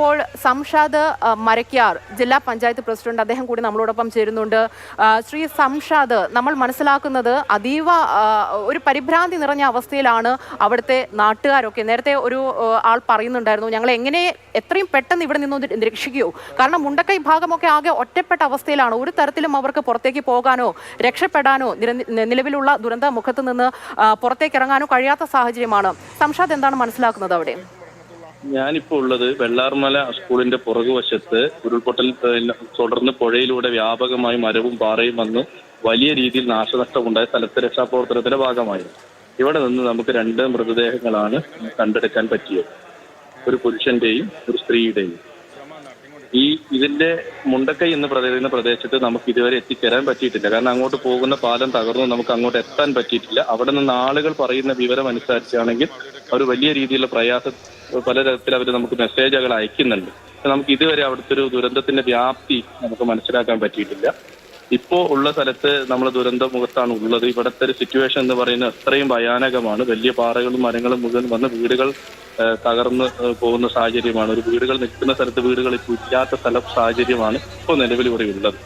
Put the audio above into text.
ഇപ്പോൾ സംഷാദ് മരക്കാർ ജില്ലാ പഞ്ചായത്ത് പ്രസിഡന്റ് അദ്ദേഹം കൂടി നമ്മളോടൊപ്പം ചേരുന്നുണ്ട്. ശ്രീ സംഷാദ് നമ്മൾ മനസ്സിലാക്കുന്നത് അതീവ ഒരു പരിഭ്രാന്തി നിറഞ്ഞ അവസ്ഥയിലാണ് അവിടുത്തെ നാട്ടുകാരൊക്കെ. നേരത്തെ ഒരു ആൾ പറയുന്നുണ്ടായിരുന്നു ഞങ്ങൾ എങ്ങനെ എത്രയും പെട്ടെന്ന് ഇവിടെ നിന്ന് രക്ഷിക്കൂ. കാരണം മുണ്ടക്കൈ ഭാഗമൊക്കെ ആകെ ഒറ്റപ്പെട്ട അവസ്ഥയിലാണ്. ഒരു തരത്തിലും അവർക്ക് പുറത്തേക്ക് പോകാനോ രക്ഷപ്പെടാനോ നിലവിലുള്ള ദുരന്ത മുഖത്ത് നിന്ന് പുറത്തേക്ക് ഇറങ്ങാനോ കഴിയാത്ത സാഹചര്യമാണ്. സംഷാദ് എന്താണ് മനസ്സിലാക്കുന്നത് അവിടെ? ഞാനിപ്പോ ഉള്ളത് വെള്ളാർമല സ്കൂളിന്റെ പുറകുവശത്ത് ഉരുൾപൊട്ടൽ തുടർന്ന് പുഴയിലൂടെ വ്യാപകമായി മരവും പാറയും വന്ന് വലിയ രീതിയിൽ നാശനഷ്ടമുണ്ടായ സ്ഥലത്ത് രക്ഷാപ്രവർത്തനത്തിന്റെ ഭാഗമായിരുന്നു. ഇവിടെ നിന്ന് നമുക്ക് രണ്ട് മൃതദേഹങ്ങളാണ് കണ്ടെടുക്കാൻ പറ്റിയത്. ഒരു പുരുഷന്റെയും ഒരു സ്ത്രീയുടെയും. ഈ ഇതിന്റെ മുണ്ടക്കൈ എന്ന് പറയുന്ന പ്രദേശത്ത് നമുക്ക് ഇതുവരെ എത്തിച്ചേരാൻ പറ്റിയിട്ടില്ല. കാരണം അങ്ങോട്ട് പോകുന്ന പാലം തകർന്നു നമുക്ക് അങ്ങോട്ട് എത്താൻ പറ്റിയിട്ടില്ല. അവിടെ നിന്ന് ആളുകൾ പറയുന്ന വിവരം അനുസരിച്ചാണെങ്കിൽ അവർ വലിയ രീതിയിലുള്ള പ്രയാസം പലതരത്തിൽ അവർ നമുക്ക് മെസ്സേജുകൾ അയക്കുന്നുണ്ട്. നമുക്ക് ഇതുവരെ അവിടുത്തെ ഒരു ദുരന്തത്തിന്റെ വ്യാപ്തി നമുക്ക് മനസ്സിലാക്കാൻ പറ്റിയിട്ടില്ല. ഇപ്പോ ഉള്ള സ്ഥലത്ത് നമ്മൾ ദുരന്ത മുഖത്താണ് ഉള്ളത്. ഇവിടുത്തെ ഒരു സിറ്റുവേഷൻ എന്ന് പറയുന്നത് അത്രയും ഭയാനകമാണ്. വലിയ പാറകളും മരങ്ങളും മുഴുവൻ വന്ന് വീടുകൾ തകർന്ന് പോകുന്ന സാഹചര്യമാണ്. ഒരു വീടുകൾ നിൽക്കുന്ന സ്ഥലത്ത് വീടുകൾ ഇപ്പോൾ ഇല്ലാത്ത സ്ഥലം സാഹചര്യമാണ് ഇപ്പോൾ നിലവിൽ ഇവിടെ ഉള്ളത്.